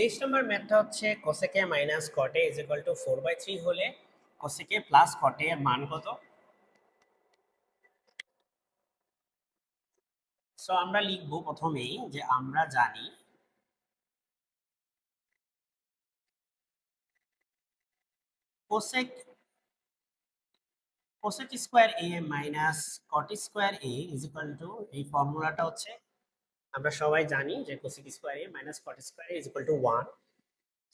তেইশ নম্বর ম্যাথটা হচ্ছে cosec minus cot is equal to four by three হলে কোসেকে প্লাস কটে এর মান কত? সো আমরা লিখব প্রথমেই যে আমরা জানি cosec cosec square A minus cot square A is equal to এই ফর্মুলাটা হচ্ছে আমরা সবাই জানি যে cosec square minus cot square is equal to one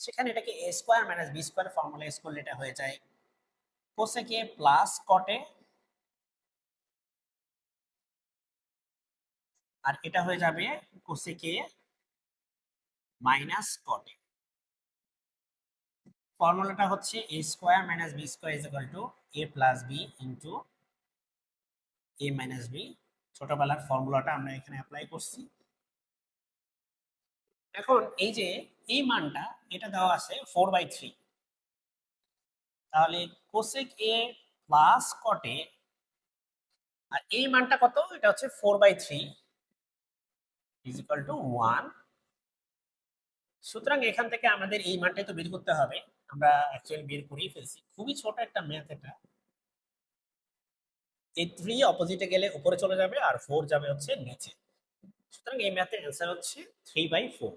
সেখানে এটাকে A square minus B square formula use করলে এটা হয়ে যায় কোসেক প্লাস কটে আর এটা হয়ে যাবে কোসেক মাইনাস কটে ফর্মুলাটা হচ্ছে A square minus B square is equal to A plus B into A minus B ছোটবেলার ফর্মুলাটা আমরা এখানে অ্যাপ্লাই করছি। এখন এই যে, এই মানটা এটা দেওয়া আছে ফোর বাই থ্রি তাহলে কোসেক এ প্লাস কটে আর এই মানটা কত? এটা হচ্ছে four by three is to one সুতরাং এখান থেকে আমাদের এই মানটাই তো বের করতে হবে। আমরা অ্যাকচুয়ালি বের করেই ফেলছি। খুবই ছোট একটা ম্যাথ এটা। এই থ্রি অপোজিটে গেলে উপরে চলে যাবে আর ফোর যাবে হচ্ছে নিচে। সুতরাং এই ম্যাথের অ্যান্সার হচ্ছে থ্রি বাই ফোর